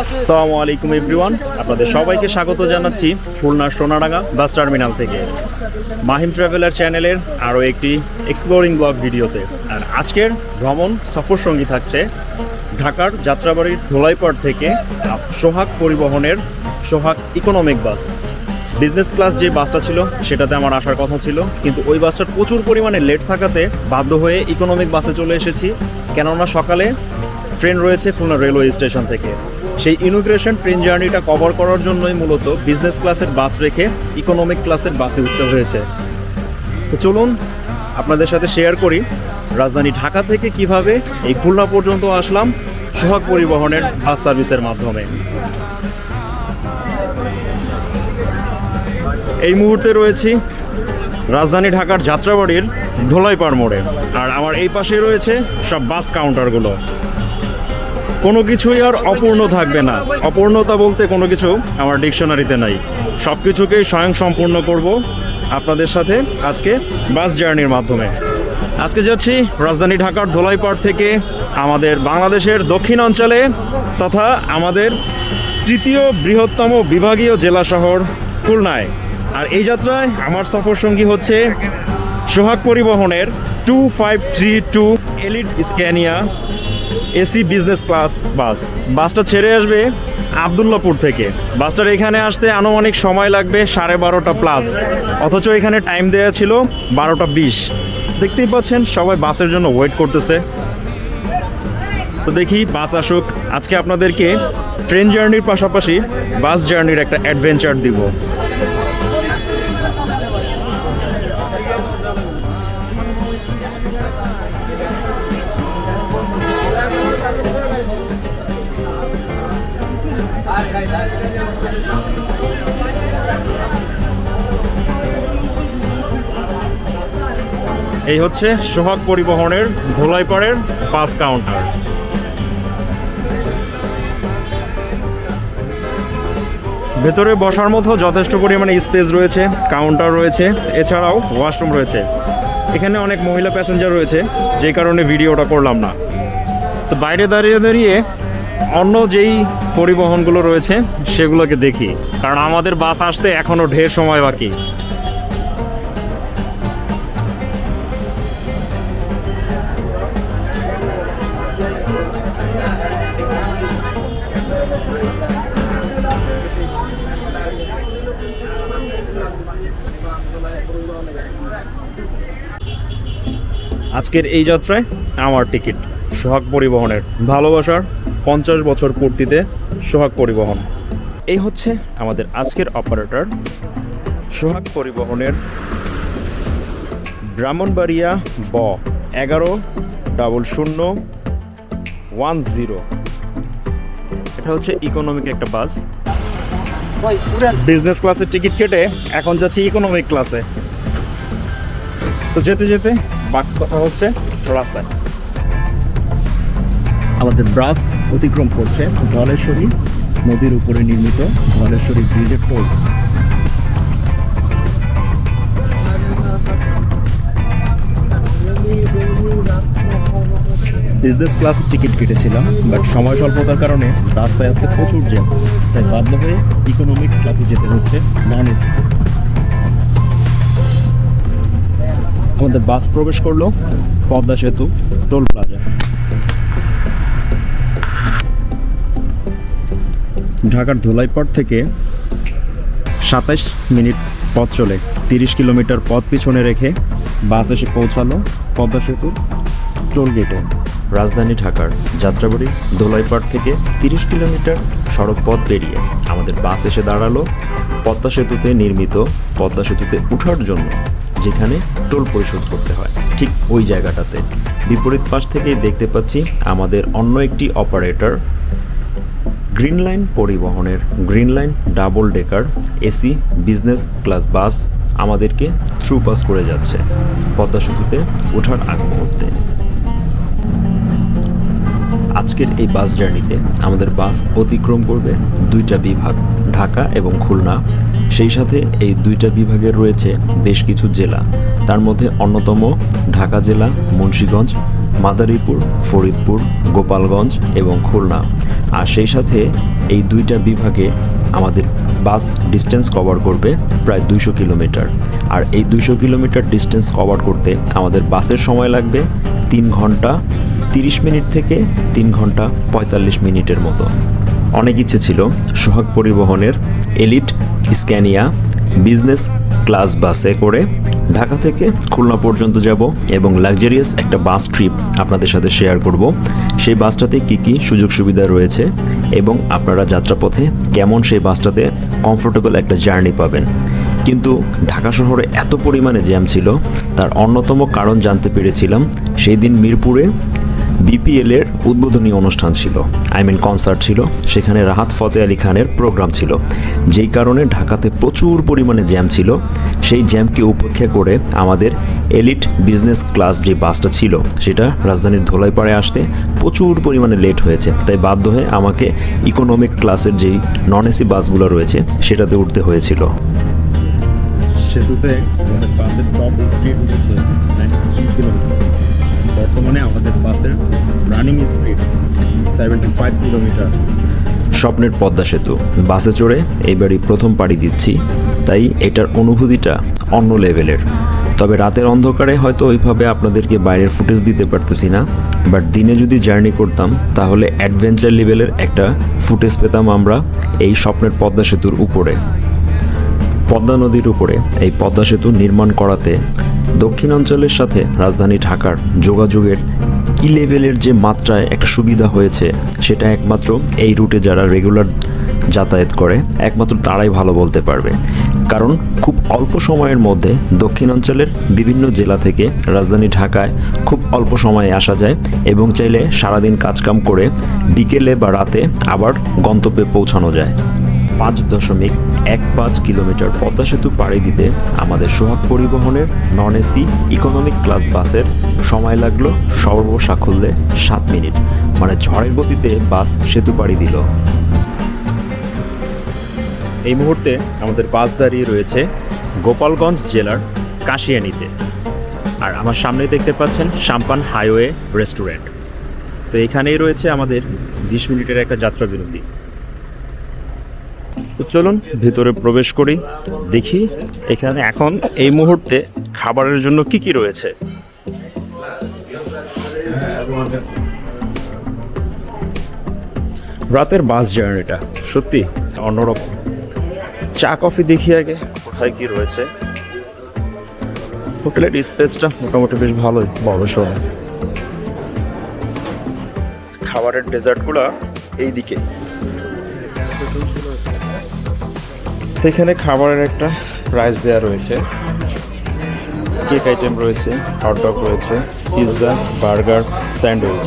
আসসালামু আলাইকুম এভরিওয়ান আপনাদের সবাইকে স্বাগত জানাচ্ছি খুলনার সোনাডাঙ্গা বাস টার্মিনাল থেকে। মাহিম ট্রাভেলার চ্যানেলের আরও একটি এক্সপ্লোরিং ব্লগ ভিডিওতে। আর আজকের ভ্রমণ সফর সঙ্গী থাকছে ঢাকার যাত্রাবাড়ির ধোলাইপাড় থেকে সোহাগ পরিবহনের Sohag economic bus business class যে বাসটা ছিল, সেটাতে আমার আসার কথা ছিল। কিন্তু ওই বাসটার প্রচুর পরিমাণে লেট থাকাতে বাধ্য হয়ে ইকোনমিক বাসে চলে এসেছি। কেননা সকালে ট্রেন রয়েছে খুলনা রেলওয়ে স্টেশন থেকে। সেই ইনোগ্রেশন ট্রেন জার্নিটা কভার করার জন্যই মূলত বিজনেস ক্লাসের বাস রেখে ইকোনমিক ক্লাসের বাসে উঠতে হয়েছে। তো চলুন, আপনাদের সাথে শেয়ার করি রাজধানী ঢাকা থেকে কীভাবে এই খুলনা পর্যন্ত আসলাম সোহাগ পরিবহনের বাস সার্ভিসের মাধ্যমে। এই মুহূর্তে রয়েছি রাজধানী ঢাকার যাত্রাবাড়ির ধোলাইপাড় মোড়ে। আর আমার এই পাশে রয়েছে সব বাস কাউন্টারগুলো কোনো কিছুই আর অপূর্ণ থাকবে না। অপূর্ণতা বলতে কোনো কিছু আমার ডিকশনারিতে নাই। সব কিছুকেই স্বয়ং সম্পূর্ণ করব আপনাদের সাথে আজকে বাস জার্নির মাধ্যমে। আজকে যাচ্ছি রাজধানী ঢাকার ধোলাইপাড় থেকে আমাদের বাংলাদেশের দক্ষিণ অঞ্চলে তথা আমাদের তৃতীয় বৃহত্তম বিভাগীয় জেলা শহর খুলনায়। আর এই যাত্রায় আমার সফর সঙ্গী হচ্ছে সোহাগ পরিবহনের two five three two elite Scania AC business class bus. বাসটা ছেড়ে আসবে আবদুল্লাপুর থেকে। বাসটার এখানে আসতে আনুমানিক সময় লাগবে সাড়ে বারোটা প্লাস অথচ এখানে টাইম দেওয়া ছিল বারোটা বিশ। দেখতেই পাচ্ছেন, সবাই বাসের জন্য ওয়েট করতেছে। তো দেখি বাস আসুক। আজকে আপনাদেরকে ট্রেন জার্নির পাশাপাশি বাস জার্নির একটা অ্যাডভেঞ্চার দিব। এই হচ্ছে সোহাগ পরিবহনের ধোলাইপাড়ের পাস কাউন্টার। ভেতরে বসার মতো যথেষ্ট পরিমাণে স্পেস রয়েছে, কাউন্টার রয়েছে, এছাড়াও ওয়াশরুম রয়েছে। এখানে অনেক মহিলা প্যাসেঞ্জার রয়েছে, যে কারণে ভিডিওটা করলাম না। তো বাইরে দাঁড়িয়ে দাঁড়িয়ে অন্য যেই পরিবহনগুলো রয়েছে, সেগুলোকে দেখি। কারণ আমাদের বাস আসতে এখনও ঢের সময় বাকি। আজকের এই যাত্রায় আমার টিকিট সোহাগ পরিবহনের। ভালোবাসার পঞ্চাশ বছর পূর্তিতে সোহাগ পরিবহন। এই হচ্ছে আমাদের আজকের অপারেটর সোহাগ পরিবহনের ব্রাহ্মণবাড়িয়া ব এগারো ডাবল শূন্য ওয়ান জিরো এটা হচ্ছে ইকোনমিক একটা বাস বিজনেস ক্লাসের টিকিট কেটে এখন যাচ্ছি ইকোনমিক ক্লাসে তো যেতে যেতে বাক কথা হচ্ছে রাস্তায়। আমাদের ব্রাস অতিক্রম করছে ধলেশ্বরী নদীর উপরে নির্মিত ধলেশ্বরী ব্রিজের টোল বিজনেস ক্লাস টিকিট কেটেছিলাম বাট সময় স্বল্পতার কারণে রাস্তায় আজকে প্রচুর জ্যাম তাই বাধ্য হয়ে ইকোনমিক ক্লাসে যেতে হচ্ছে নন এসি আমাদের বাস প্রবেশ করল, পদ্মা সেতু, টোল প্লাজা। ঢাকার ধোলাইপাড় থেকে সাতাইশ মিনিট পথ চলে, তিরিশ কিলোমিটার পথ পিছনে রেখে বাস এসে পৌঁছালো পদ্মা সেতুর টোল গেটে। রাজধানী ঢাকার যাত্রাবাড়ি ধোলাইপাড় থেকে তিরিশ কিলোমিটার সড়ক পথ বেরিয়ে আমাদের বাস এসে দাঁড়াল পদ্মা সেতুতে নির্মিত পদ্মা সেতুতে উঠার জন্য। যেখানে টোল পরিশোধ করতে হয়। ঠিক ওই জায়গাটাতে। বিপরীত পাশ থেকে দেখতে পাচ্ছি আমাদের অন্য একটি অপারেটর গ্রিন লাইন পরিবহনের green line double decker, AC, business class bus আমাদেরকে থ্রু পাস করে যাচ্ছে পদ্মা সেতুতে ওঠার আগ মুহূর্তে। আজকের এই বাস জার্নিতে আমাদের বাস অতিক্রম করবে দুইটা বিভাগ, ঢাকা এবং খুলনা। সেই সাথে এই দুইটা বিভাগের রয়েছে বেশ কিছু জেলা। তার মধ্যে অন্যতম ঢাকা জেলা, মুন্সীগঞ্জ, মাদারীপুর, ফরিদপুর, গোপালগঞ্জ এবং খুলনা। আর সেই সাথে এই দুইটা বিভাগে আমাদের বাস ডিস্টেন্স কভার করবে প্রায় দুইশো কিলোমিটার। আর এই দুইশো কিলোমিটার ডিস্টেন্স কভার করতে আমাদের বাসের সময় লাগবে তিন ঘণ্টা তিরিশ মিনিট থেকে তিন ঘণ্টা পঁয়তাল্লিশ মিনিটের মতো। অনেক ইচ্ছে ছিল সোহাগ পরিবহনের এলিট স্ক্যানিয়া বিজনেস ক্লাস বাসে করে ঢাকা থেকে খুলনা পর্যন্ত যাব এবং লাক্সারিয়াস একটা বাস ট্রিপ আপনাদের সাথে শেয়ার করব। সেই বাসটাতে কী কী সুযোগ সুবিধা রয়েছে এবং আপনারা যাত্রাপথে কেমন সেই বাসটাতে কমফোর্টেবল একটা জার্নি পাবেন। কিন্তু ঢাকা শহরে এত পরিমাণে জ্যাম ছিল, তার অন্যতম কারণ জানতে পেরেছিলাম, সেই দিন মিরপুরে বিপিএল এর উদ্বোধনী অনুষ্ঠান ছিল। আই মিন কনসার্ট ছিল। সেখানে রাহাত ফতে আলী খানের প্রোগ্রাম ছিল। যেই কারণে ঢাকাতে প্রচুর পরিমাণে জ্যাম ছিল। সেই জ্যামকে উপেক্ষা করে আমাদের এলিট বিজনেস ক্লাস যে বাসটা ছিল, সেটা রাজধানীর ধোলাইপাড়ে আসতে প্রচুর পরিমাণে লেট হয়েছে। তাই বাধ্য হয়ে আমাকে ইকোনমিক ক্লাসের যেই নন এসি বাসগুলো রয়েছে, সেটাতে উঠতে হয়েছিল। সেতুতে আমাদের বাসের টপ স্পিড উঠেছে নাইনটি কিলোমিটার। বর্তমানে আমাদের বাসের running speed seventy five kilometre স্বপ্নের পদ্মা সেতু। বাসে চড়ে এইবারই প্রথম পাড়ি দিচ্ছি, তাই এটার অনুভূতিটা অন্য লেভেলের। তবে রাতের অন্ধকারে হয়তো ওইভাবে আপনাদেরকে বাইরের ফুটেজ দিতে পারতেছি না, বাট দিনে যদি জার্নি করতাম, তাহলে অ্যাডভেঞ্চার লেভেলের একটা ফুটেজ পেতাম আমরা এই স্বপ্নের পদ্মা সেতুর উপরে। পদ্মা নদীর উপরে এই পদ্মা সেতু নির্মাণ করাতে দক্ষিণাঞ্চলের সাথে রাজধানী ঢাকার যোগাযোগের কি লেভেলের যে মাত্রায় একটা সুবিধা হয়েছে, সেটা একমাত্র এই রুটে যারা রেগুলার যাতায়াত করে, একমাত্র তারাই ভালো বলতে পারবে। কারণ খুব অল্প সময়ের মধ্যে দক্ষিণাঞ্চলের বিভিন্ন জেলা থেকে রাজধানী ঢাকায় খুব অল্প সময়ে আসা যায় এবং চাইলে সারাদিন কাজকাম করে বিকেলে বা রাতে আবার গন্তব্যে পৌঁছানো যায়। পাঁচ দশমিক এক পাঁচ কিলোমিটার পদ্মা সেতু পাড়ি দিতে আমাদের সোহাগ পরিবহনের নন এসি ইকোনমিক ক্লাস বাসের সময় লাগল সর্বসাকুল্যে সাত মিনিট। মানে ঝড়ের গতিতে বাস সেতু পাড়ি দিল। এই মুহূর্তে আমাদের বাস দাঁড়িয়ে রয়েছে গোপালগঞ্জ জেলার কাশিয়ানিতে। আর আমার সামনে দেখতে পাচ্ছেন সাম্পান হাইওয়ে রেস্টুরেন্ট। তো এখানেই রয়েছে আমাদের বিশ মিনিটের একটা যাত্রা বিরতি তো চলুন ভিতরে প্রবেশ করি, দেখি এখানে এখন এই মুহূর্তে খাবারের জন্য কি কি রয়েছে। রাতের বাস জার্নিটা সত্যি অন্যরকম। চা, কফি দেখি আগে, কোথায় কি রয়েছে। হোটেলের স্পেসটা মোটামুটি বেশ ভালোই, বড় সড়ো খাবারের ডেজার্টগুলো এই দিকে এখানে খাবারের একটা প্রাইস দেওয়া রয়েছে। কেক আইটেম রয়েছে হটডগ রয়েছে পিৎজা বার্গার স্যান্ডউইচ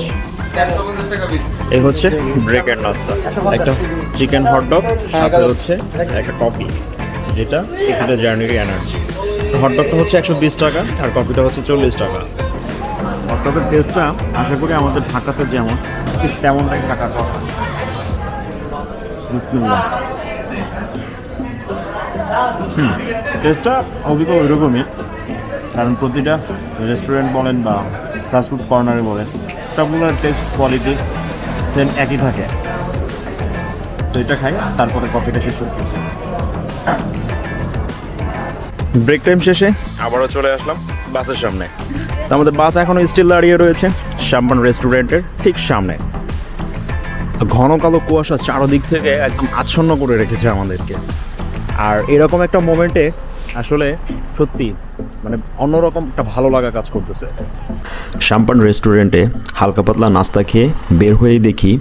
এই হচ্ছে ব্রেকের নাস্তা। একটা চিকেন হটডগ সাথে হচ্ছে একটা কফি যেটা কিছুটা জার্নির এনার্জি হটডগটা হচ্ছে একশো বিশ টাকা, আর কফিটা হচ্ছে চল্লিশ টাকা। হটডগের টেস্টটা আশা করি আমাদের ঢাকাতে যেমন, ঠিক তেমনটাই বিসমিল্লাহ। হুম টেস্টটা অভিজ্ঞ ওইরকমই। কারণ প্রতিটা রেস্টুরেন্ট বলেন বা ফাস্টফুড কর্নারে বলেন সবগুলোর টেস্ট কোয়ালিটি সেম একই থাকে। তো এটা খাই তারপরে কফিটা শেষ করতেছি ব্রেক টাইম শেষে আবারও চলে আসলাম বাসের সামনে। তো আমাদের বাস এখনও স্টিল দাঁড়িয়ে রয়েছে শ্যাম্পান রেস্টুরেন্টের ঠিক সামনে। ঘন কালো কুয়াশা চারদিক থেকে একদম আচ্ছন্ন করে রেখেছে আমাদেরকে। আর এরকম একটা মোমেন্টে আসলে সত্যি মানে অন্যরকম একটা ভালো লাগা কাজ করতেছে। শাম্পান রেস্টুরেন্টে হালকা পাতলা নাস্তা খেয়ে বের হয়েই দেখি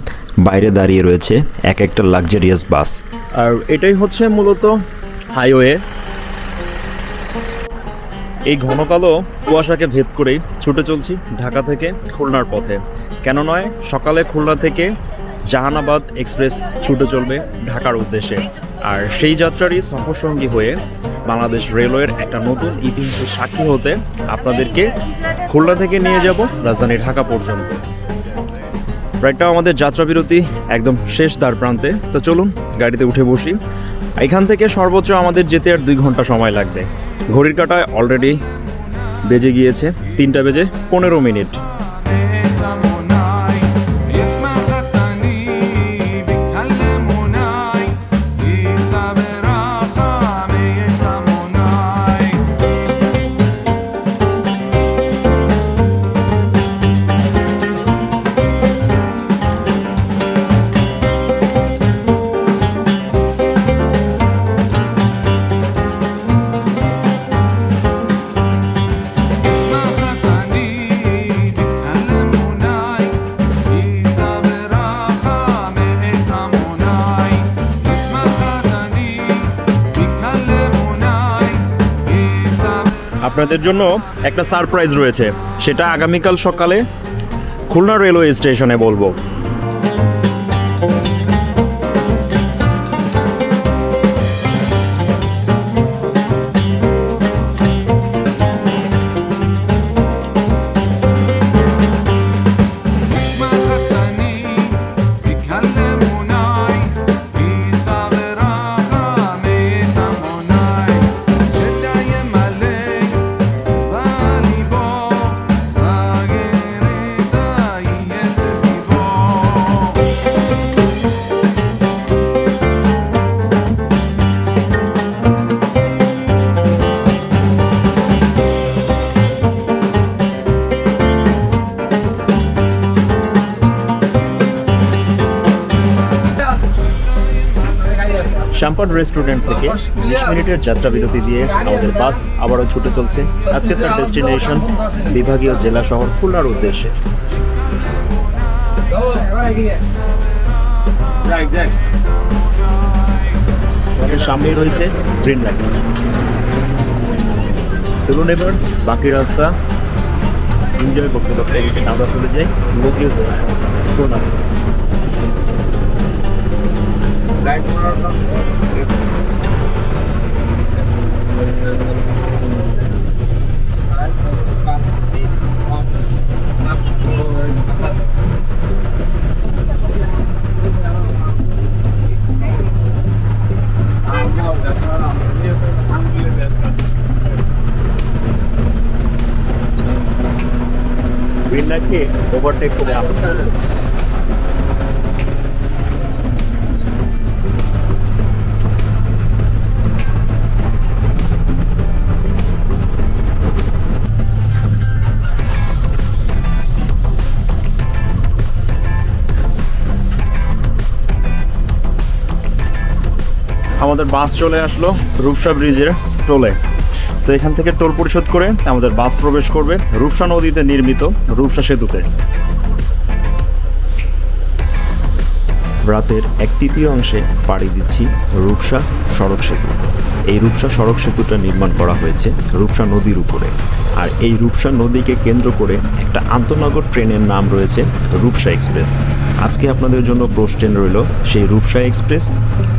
বাইরে দাঁড়িয়ে রয়েছে এক একটা লাক্সারিয়াস বাস আর এটাই হচ্ছে মূলত হাইওয়ে এই ঘনকালো কুয়াশাকে ভেদ করেই ছুটে চলছি ঢাকা থেকে খুলনার পথে। কেন নয় সকালে খুলনা থেকে জাহানাবাদ এক্সপ্রেস ছুটে চলবে ঢাকার উদ্দেশ্যে। আর সেই যাত্রারই সফরসঙ্গী হয়ে বাংলাদেশ রেলওয়ের একটা নতুন ইতিহাসের সাক্ষী হতে আপনাদেরকে খুলনা থেকে নিয়ে যাব, রাজধানী ঢাকা পর্যন্ত। রাইটটাও আমাদের যাত্রা বিরতি একদম শেষ দ্বার প্রান্তে। তো চলুন, গাড়িতে উঠে বসি। এখান থেকে সর্বোচ্চ আমাদের যেতে আর দুই ঘণ্টা সময় লাগবে। ঘড়ির কাটায় অলরেডি বেজে গিয়েছে, তিনটা বেজে পনেরো মিনিট। আপনাদের জন্য একটা সারপ্রাইজ রয়েছে। সেটা আগামীকাল সকালে খুলনা রেলওয়ে স্টেশনে বলব। শ্যাম্পান রেস্টুরেন্ট থেকে বিশ মিনিটের যাত্রা বিরতি দিয়ে আমাদের বাস আবারও ছুটে চলছে। আজকে তার ডেস্টিনেশন বিভাগীয় জেলা শহর খুলনার উদ্দেশ্যে। সামনেই রয়েছে লাইট চলুন এবার বাকি রাস্তা। এনজয় করতে করতে আমরা চলে যাই বিভাগীয় জেলা শহর খুলনা গ্রিন লাইটকে ওভারটেক করে আমরা চলে আমাদের বাস চলে আসলো রূপসা ব্রিজের টোলে। তো এখান থেকে টোল পরিশোধ করে আমাদের বাস প্রবেশ করবে রূপসা নদীতে নির্মিত রূপসা সেতুতে। রাতের এক তৃতীয় অংশে পাড়ি দিচ্ছি রূপসা সড়ক সেতু। এই রূপসা সড়ক সেতুটা নির্মাণ করা হয়েছে রূপসা নদীর উপরে। আর এই রূপসা নদীকে কেন্দ্র করে একটা আন্তনগর ট্রেনের নাম রয়েছে রূপসা এক্সপ্রেস। আজকে আপনাদের জন্য প্রশ্ন রইল সেই রূপসা এক্সপ্রেস,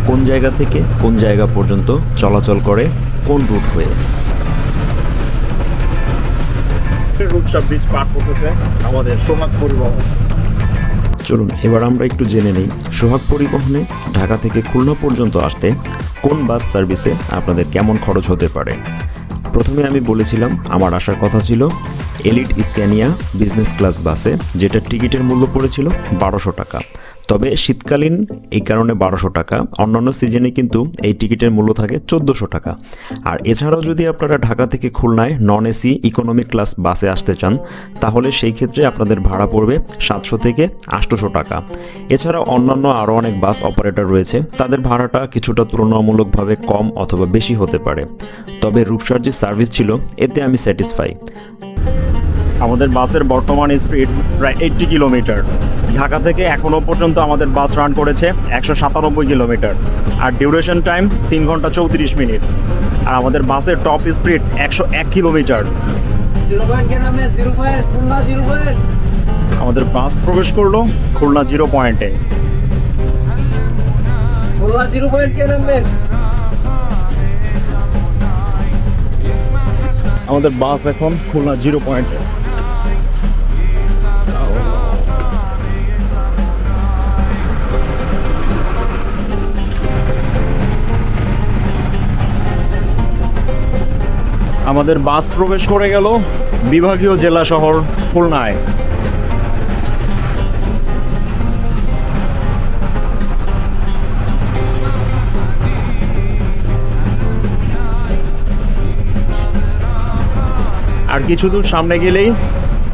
কোন জায়গা থেকে কোন জায়গা পর্যন্ত চলাচল করে, কোন রুট হয়ে। রূপসা ব্রিজ পার করতেছে আমাদের সোহাগ পরিবহন চলুন, এবার আমরা একটু জেনে নেই সোহাগ পরিবহনে ঢাকা থেকে খুলনা পর্যন্ত আসতে কোন বাস সার্ভিসে আপনাদের কেমন খরচ হতে পারে? প্রথমে আমি বলেছিলাম, আমার আসার কথা ছিল এলিট স্ক্যানিয়া বিজনেস ক্লাস বাসে, যেটা টিকিটের মূল্য পড়েছিল বারোশো টাকা। তবে শীতকালীন এই কারণে বারোশো টাকা। অন্যান্য সিজনে কিন্তু এই টিকিটের মূল্য থাকে চোদ্দোশো টাকা। আর এছাড়াও যদি আপনারা ঢাকা থেকে খুলনায় নন এসি ইকোনমিক ক্লাস বাসে আসতে চান, তাহলে সেই ক্ষেত্রে আপনাদের ভাড়া পড়বে সাতশো থেকে আটশোশো টাকা। এছাড়া অন্যান্য আরও অনেক বাস অপারেটর রয়েছে, তাদের ভাড়াটা কিছুটা তুলনামূলকভাবে কম অথবা বেশি হতে পারে। তবে রূপসার যে সার্ভিস ছিল, এতে আমি স্যাটিসফাই আমাদের বাসের বর্তমান স্পিড প্রায় এইট্টি কিলোমিটার ঢাকা থেকে এখনও পর্যন্ত আমাদের বাস রান করেছে একশো সাতানব্বই কিলোমিটার। আর ডিউরেশন টাইম তিন ঘণ্টা চৌত্রিশ মিনিট। আর আমাদের বাসের টপ স্পিড একশো এক কিলোমিটার। আমাদের বাস প্রবেশ করল খুলনা জিরো পয়েন্টে। খুলনা জিরো পয়েন্ট কে নামবেন? আমাদের বাস এখন খুলনা জিরো পয়েন্টে। আমাদের বাস প্রবেশ করে গেল বিভাগীয় জেলা শহর খুলনায়। আর কিছু দূর সামনে গেলেই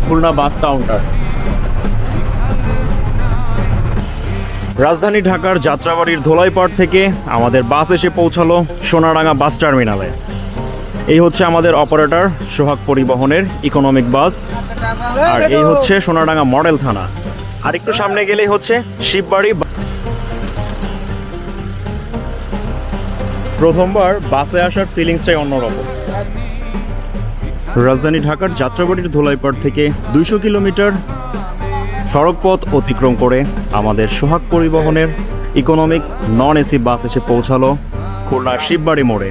খুলনা বাস কাউন্টার। রাজধানী ঢাকার যাত্রাবাড়ির ধোলাইপাড় থেকে আমাদের বাস এসে পৌঁছালো সোনারাঙ্গা বাস টার্মিনালে। এই হচ্ছে আমাদের অপারেটর সোহাগ পরিবহনের ইকোনমিক বাস আর এই হচ্ছে সোনারাঙ্গা মডেল থানা। আর একটু সামনে গেলেই হচ্ছে শিববাড়ি প্রথমবার বাসে আসার ফিলিংসটাই অন্যরকম। রাজধানী ঢাকার যাত্রাবাড়ির ধোলাইপাড় থেকে দুইশো কিলোমিটার সড়কপথ অতিক্রম করে আমাদের সোহাগ পরিবহনের ইকোনমিক নন এসি বাস এসে পৌঁছালো খুলনার শিববাড়ি মোড়ে।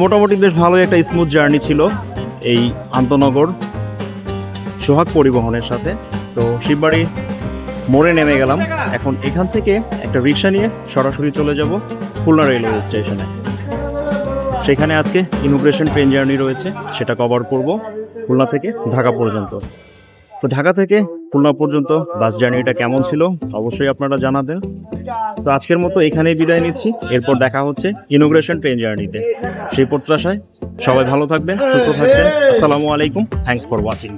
মোটামুটি বেশ ভালো একটা স্মুথ জার্নি ছিল এই আন্তনগর সোহাগ পরিবহনের সাথে। তো শিববাড়ি মোড়ে নেমে গেলাম। এখন এখান থেকে একটা রিক্সা নিয়ে সরাসরি চলে যাব খুলনা রেলওয়ে স্টেশনে সেখানে আজকে ইমিগ্রেশন ট্রেন জার্নি রয়েছে, সেটা কভার করব খুলনা থেকে ঢাকা পর্যন্ত। তো ঢাকা থেকে খুলনা পর্যন্ত বাস জার্নিটা কেমন ছিল? অবশ্যই আপনারা জানাবেন। তো আজকের মতো এখানেই বিদায় নিচ্ছি। এরপর দেখা হচ্ছে ইনোগ্রেশন ট্রেন জার্নিতে। সেই প্রত্যাশায় সবাই ভালো থাকবেন, সুস্থ থাকবেন। আসসালামু আলাইকুম। Thanks for watching